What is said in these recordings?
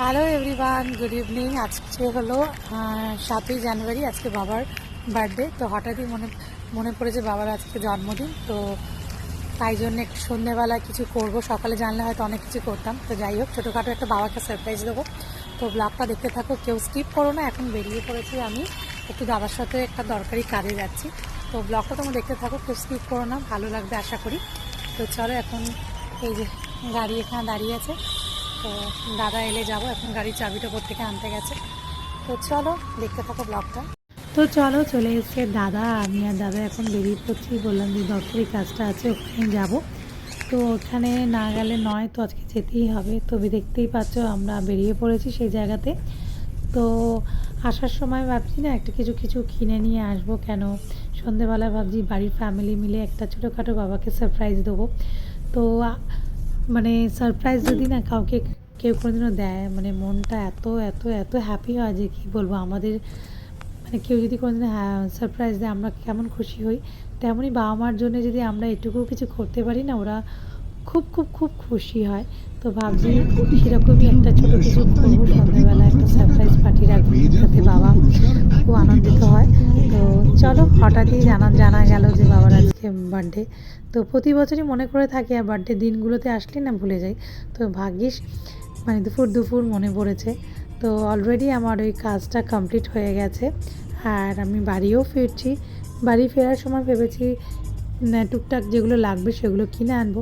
Hello everyone good evening আজকে হলো সাতই জানুয়ারি, আজকে বাবার বার্থডে তো হঠাৎই মনে মনে পড়েছে বাবার আজকে জন্মদিন। তো তাই জন্য একটু সন্ধ্যেবেলা কিছু করব। সকালে জানলে হয়তো অনেক কিছু করতাম। তো যাই হোক, ছোটোখাটো একটা বাবাকে সারপ্রাইজ দেবো। তো ব্লগটা দেখতে থাকো। কেউ স্কিপ করো না। এখন বেরিয়ে পড়েছি আমি। একটু দাদার সাথে একটা দরকারি কাজে যাচ্ছি। তো ব্লগটা তোমরা দেখতে থাকো। কেউ স্কিপ করো না। ভালো লাগবে আশা করি। তো চলো এখন এই যে গাড়ি এখানে দাঁড়িয়ে আছে। তো দাদা এলে যাব, এখন গাড়ির চাবিটা থেকে আনতে গেছে। তো চলো, দেখতে থাকো ব্লগটা। তো চলো, চলে এসছে দাদা, আমি আর দাদা এখন বেরিয়ে পড়ছি। বললাম যে দরকারি কাজটা আছে ওখানে যাব। তো ওখানে না গেলে নয়, তো আজকে যেতেই হবে। তবে দেখতেই পাচ্ছ, আমরা বেরিয়ে পড়েছি সেই জায়গাতে। তো আসার সময় ভাবছি না, একটা কিছু কিছু কিনে নিয়ে আসব কেন? সন্ধেবেলা ভাবছি বাড়ির ফ্যামিলি মিলে একটা ছোটোখাটো বাবাকে সারপ্রাইজ দেবো। তো মানে সারপ্রাইজ যদি না কাউকে কেউ কোনোদিনও দেয় মানে মনটা এত এত এত হ্যাপি হয় যে কী বলব, আমাদের মানে কেউ যদি কোনোদিন হ্যাঁ সারপ্রাইজ দেয়, আমরা কেমন খুশি হই, তেমনই বাবা মার জন্য যদি আমরা এটুকু কিছু করতে পারি না, ওরা খুব খুব খুব খুশি হয়। তো ভাবছি সেরকমই একটা ছোটো কিছু করব, সন্ধ্যাবেলা একটা সারপ্রাইজ পার্টি রাখব, যাতে বাবা খুব আনন্দিত হয়। তো চলো, হঠাৎই জানা জানা গেল যে বাবার আজকে বার্থডে তো প্রতি বছরই মনে করে থাকি, আর বার্থডে দিনগুলোতে আসলে না ভুলে যাই। তো ভাগ্যিস মানে দুপুর দুপুর মনে পড়েছে। তো অলরেডি আমার ওই কাজটা কমপ্লিট হয়ে গেছে। আর আমি বাড়িও ফিরছি। বাড়ি ফেরার সময় ভেবেছি টুকটাক যেগুলো লাগবে সেগুলো কিনে আনব।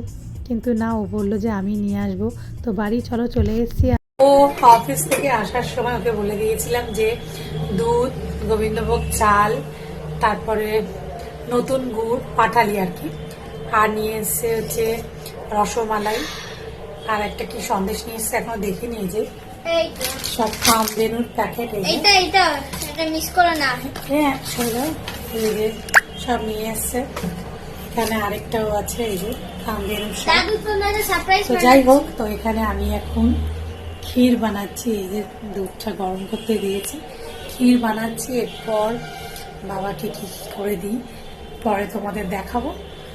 কিন্তু না, ও বলল যে আমি নিয়ে আসব। তো বাড়ি চলো, চলে এসেছি। ও অফিস থেকে আসার সময় ওকে বলে দিয়েছিলাম যে দুধ, গোবিন্দভোগ, চাল, তারপরে নতুন গুড় পাঠালি আর কি। আর নিয়ে এসছে হচ্ছে রসমালাই। আর একটা কি সন্দেশ নিয়ে এসছে এখনও দেখিনি যে। সব কামধেনুর প্যাকেট এইটা এইটা এটা মিস করো না। হ্যাঁ শোনো এই যে সব নিয়ে এসছে। এখানে আরেকটাও আছে এই যে তোমাদের সারপ্রাইজ তো যাই হোক তো এখানে আমি এখন ক্ষীর বানাচ্ছি এই যে দুধটা গরম করতে দিয়েছি। ক্ষীর বানাচ্ছি এরপর বাবাকে কি কি করে দিই পরে তোমাদের দেখাবো।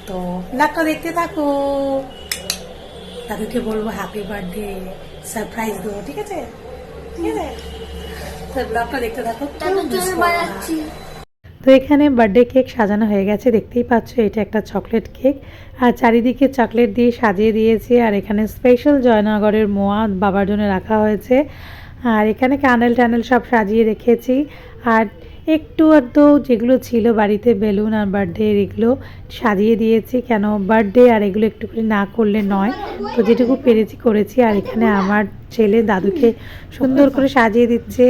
তো ব্লগটা দেখতে থাকো। দাদুকে বলব হ্যাপি বার্থডে সারপ্রাইজ দেবো ঠিক আছে? ঠিক আছে? তো ব্লগটা দেখতে থাকো। তো এখানে বার্থডে কেক সাজানো হয়ে গেছে দেখতেই পাচ্ছ এটা একটা চকলেট কেক আর চারিদিকে চকলেট দিয়ে সাজিয়ে দিয়েছি আর এখানে স্পেশাল জয়নগরের মোয়া বাবার জন্য রাখা হয়েছে। আর এখানে ক্যান্ডেল ট্যান্ডেল সব সাজিয়ে রেখেছি। আর একটু আধটু যেগুলো ছিল বাড়িতে বেলুন আর বার্থডে এগুলো সাজিয়ে দিয়েছি। কেন বার্থডে আর এগুলো একটু করে না করলে নয়। তো যেটুকু পেরেছি করেছি। আর এখানে আমার ছেলে দাদুকে সুন্দর করে সাজিয়ে দিচ্ছে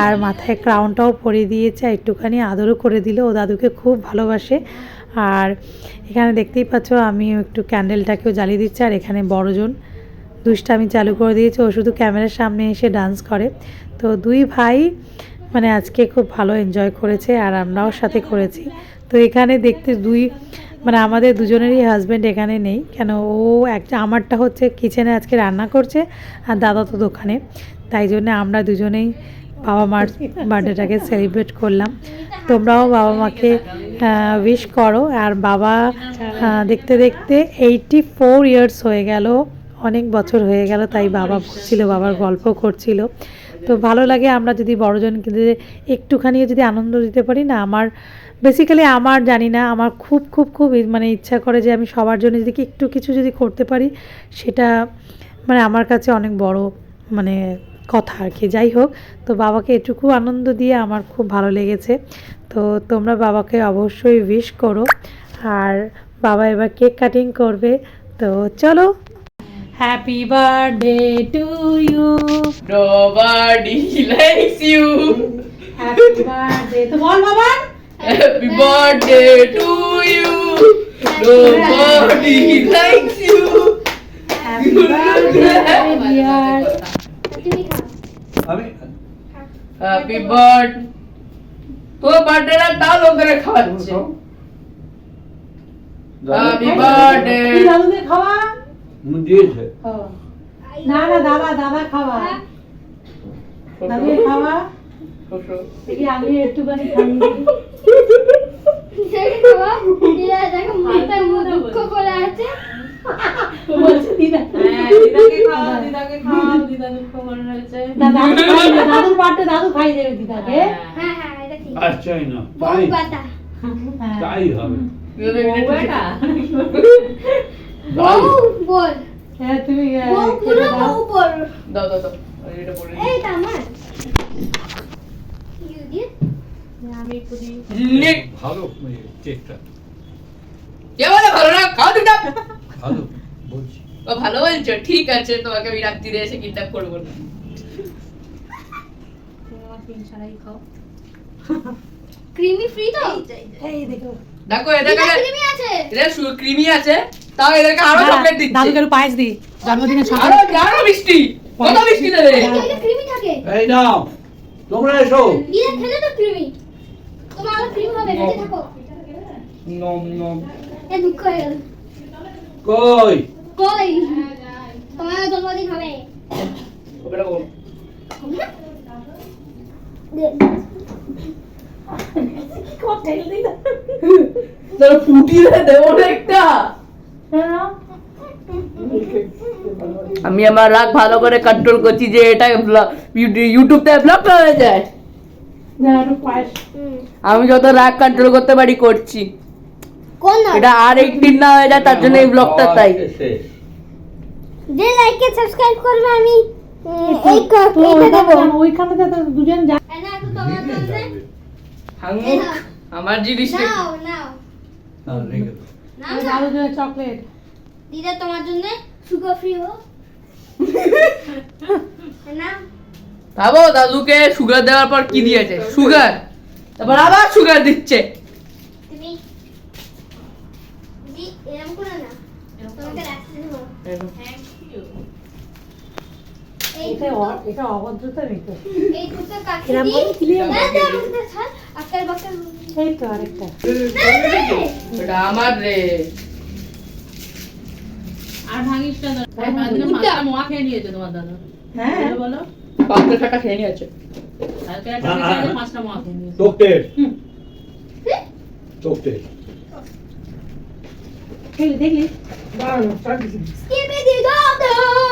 আর মাথায় ক্রাউনটাও পরিয়ে দিয়েছে আর একটুখানি আদরও করে দিল। ও দাদুকে খুব ভালোবাসে। আর এখানে দেখতেই পাচ্ছ আমি একটু ক্যান্ডেলটাকেও জ্বালিয়ে দিচ্ছি। আর এখানে বড়জন দুষ্টামি চালু করে দিয়েছে। ও শুধু ক্যামেরার সামনে এসে ডান্স করে। তো দুই ভাই মানে আজকে খুব ভালো এনজয় করেছে আর আমরাও সাথে করেছি। তো এখানে দেখতে দুই মানে আমাদের দুজনেরই হাজব্যান্ড এখানে নেই। কেন ও একটা, আমারটা হচ্ছে কিচেনে আজকে রান্না করছে আর দাদা তো দোকানে। তাই জন্য আমরা দুজনেই বাবা মার বার্থডেটাকে সেলিব্রেট করলাম। তোমরাও বাবা মাকে উইশ করো। আর বাবা দেখতে দেখতে এইটি ফোর ইয়ার্স হয়ে গেল। অনেক বছর হয়ে গেল তাই বাবা বলছিল, বাবার গল্প করছিল। তো ভালো লাগে আমরা যদি বড়জনকে একটুখানি যদি আনন্দ দিতে পারি না, আমার বেসিক্যালি আমার জানি না, আমার খুব খুব খুব মানে ইচ্ছা করে যে আমি সবার জন্য যদি একটু কিছু যদি করতে পারি, সেটা মানে আমার কাছে অনেক বড় মানে কথা আর কি। যাই হোক, তো বাবাকে এটুকু আনন্দ দিয়ে আমার খুব ভালো লেগেছে। তো তোমরা বাবাকে অবশ্যই উইশ করো। আর বাবা এবার কেক কাটিং করবে। তো চলো। Happy birthday to you Nobody likes you. Happy birthday তো বল বাবা Happy birthday to you. Nobody likes you. Happy birthday dear তুমি খাও আমি Happy birthday. তোর বার্থডেটা তাও লোকেরা খাওয়াচ্ছে হ্যাপি বার্থডে মুখ দিয়েছে। না না দাদা দাদা খাওয়া। দাদু খাওয়া। আমি একটুখানি খাই মাথায় মুখ দুঃখ করে আছে। হ্যাঁ মনে দাদুর বার্থডে দাদু খাই দেবে দিদাকে। হ্যাঁ। হ্যাঁ এটা ঠিক। আচ্ছা না তাই। হ্যাঁ। হবে। বল। হ্যাঁ তুমি আহ, বউ পুরো বউ বল। দাও দাও দাও। এটা বলে এই আমার ইউ দিয়ে আমি পুরি নিক ভালো চেষ্টা কে বলে ভালো না? খাও দিদা ভালো বলছি। ও ভালো বলছো। ঠিক আছে তোমাকে আমি রাত্রিরে এসে কিডন্যাপ করব না। ক্রিমি ফ্রি তো? এই দেখো। দেখো এটা ক্রিমি আছে। ক্রিমি আছে? তাও এদেরকে আরও চকলেট দিচ্ছে। দাদুকে একটু পায়েস দি জন্মদিনে আরও মিষ্টি কত মিষ্টি দেবে? ক্রিমি থাকে। এই নাও তোমরা এসো। দিয়ে খেলে তো ক্রিমি তোমার আরও ক্রিম হবে বেঁচে থাকো। নম নম। এ দুঃখ হয়ে গেল। কই? কই? তোমার জন্মদিন হবে। ফুটিয়ে দেবো না একটা। আমি আমার রাগ ভালো করে কন্ট্রোল করছি যে এটা ইউটিউবতে ব্লগ হয়ে যায়। আমি যত রাগ কন্ট্রোল করতে পারি করছি। কোন? এটা আর একদিন না হয়ে যায় তার জন্য এই ব্লগটা তাই। যে লাইক এ সাবস্ক্রাইব করবে আমি এই তো এইটা দেবো ওইখানে তো দুজন যা না একটু তোমার হাঙ্গু আমার জিনিস নাও নাও। রেখে দাদুর জন্য চকলেট। দিদা তোমার জন্য সুগার ফ্রি হো না ভাবো দাদুকে সুগার দেওয়ার পর কি দিয়েছে? সুগার তারপর আবার সুগার দিচ্ছে। তুমি দি এরকম করে না। তোমাকে রাখতে দেবো। এই এটা অভদ্রতা নিত এই তো আরেকটা। এটা আমার রে। আর ভাঙিস না। হ্যাঁ, মোয়া খেয়ে নিয়েছে তোমার দাদা। হ্যাঁ। বলো, পাঁচটা টাকা খেয়ে নিয়েছে। পাঁচটা মোয়া খেয়ে নিয়েছে।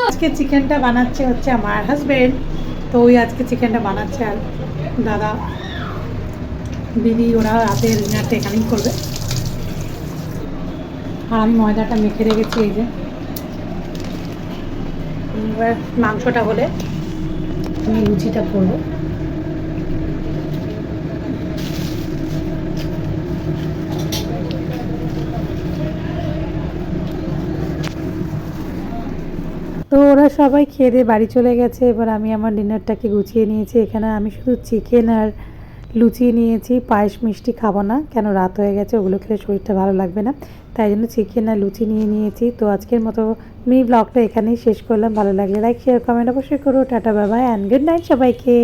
আজকে চিকেনটা বানাচ্ছে হচ্ছে আমার হাজবেন্ড তো ওই আজকে চিকেনটা বানাচ্ছে আর দাদা। দিদি, ওরা রাতে ডিনারটা এখানেই করবে। আর আমি ময়দাটা মেখে রেখেছি, এই যে। এবার মাংসটা হলে আমি লুচিটা করব। তো ওরা সবাই খেয়ে দিয়ে বাড়ি চলে গেছে। এবার আমি আমার ডিনারটাকে গুছিয়ে নিয়েছি। এখানে আমি শুধু চিকেন আর লুচি নিয়েছি, পায়েস মিষ্টি খাব না, কেন রাত হয়ে গেছে, ওগুলো খেলে শরীরটা ভালো লাগবে না। তাই জন্য চিকেন আর লুচি নিয়ে নিয়েছি। তো আজকের মতো আমি ব্লগটা এখানেই শেষ করলাম, ভালো লাগলে লাইক শেয়ার কমেন্ট অবশ্যই করো। টাটা বাবা অ্যান্ড গুড নাইট সবাইকে।